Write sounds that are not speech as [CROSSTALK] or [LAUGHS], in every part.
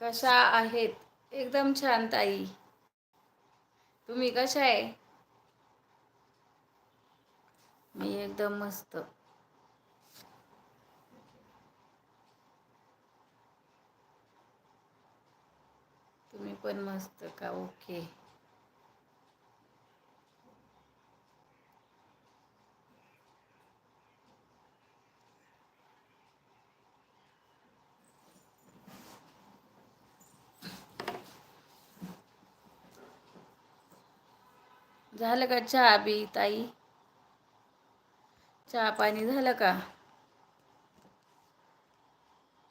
कशा आहेत? एकदम छान ताई. तुम्ही कशा आहे? मी एकदम मस्त. तुम्ही पण मस्त का? ओके. झालं का चहा बी ताई? चहा पाणी झालं का?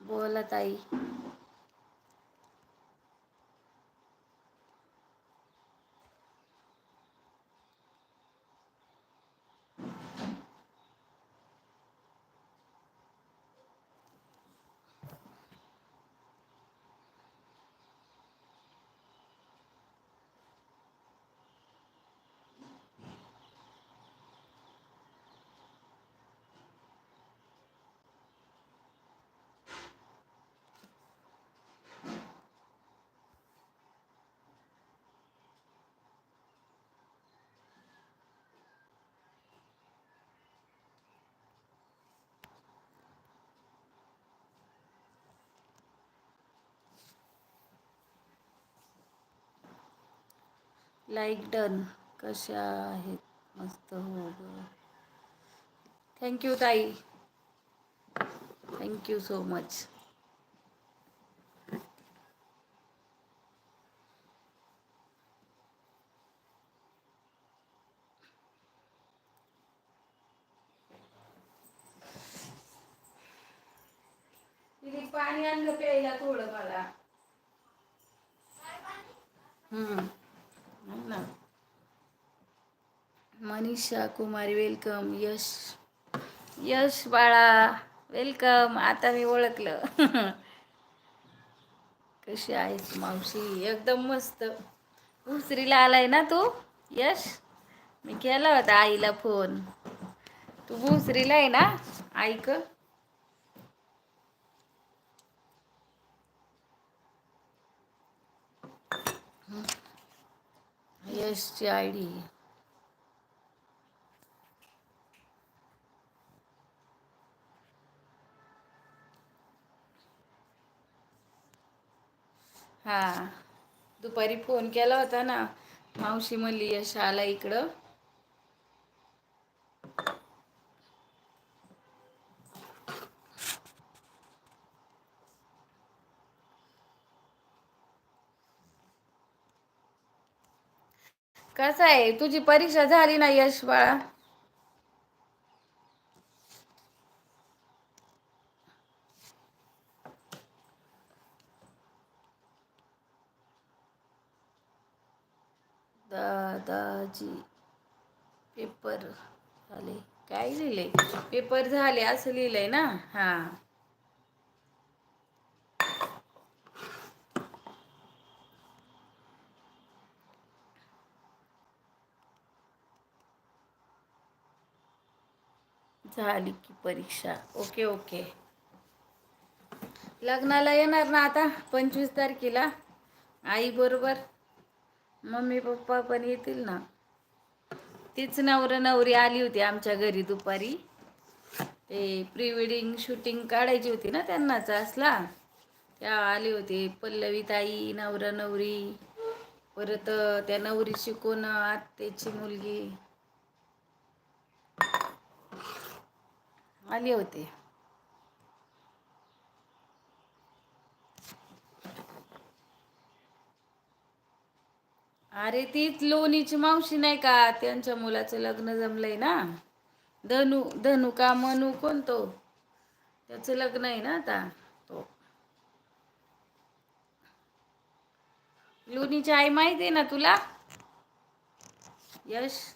बोला ताई. लाईक डन कशा आहेत? मस्त हो थँक्यू ताई. थँक्यू सो मच पाणी आणलं प्यायला थोडं मला. हम्म आहे ना मनीषा कुमारी वेलकम यश यश बाळा वेलकम आता मी ओळखलं. [LAUGHS] कशी आहेस मावशी? एकदम मस्त. भुसरीला आलाय ना तू? यश मी केला होता आईला फोन तू भुसरीला आहे ना? ऐक. यशची आय हा. दुपारी फोन केला होता ना मावशी म्हणली यश आला इकडं. कसं आहे? तुझी परीक्षा झाली ना यश बाळा? दादाजी पेपर झाले. काय लिहिलंय पेपर झाले असं लिहिलंय ना? हा. झाली की परीक्षा. Okay okay. लग्नाला येणार ना आता? पंचवीस तारखेला. आई बरोबर? मम्मी पप्पा पण येतील ना. तीच नवर नवरी आली होती आमच्या घरी दुपारी. ते प्री वेडिंग शूटिंग काढायची होती ना त्यांनाच असला त्या आले होते पल्लवी ताई नवरा नवरी. परत त्या नवरीची कोण? आत्तेची मुलगी. आले होते. अरे तीच लोणीची मावशी नाही का? त्यांच्या मुलाचं लग्न जमलंय ना? धनु धनु का मनू कोणतो? त्याच त्याचं लग्न आहे ना आता. तो. लोणीची आई माहिती आहे ना तुला? यश?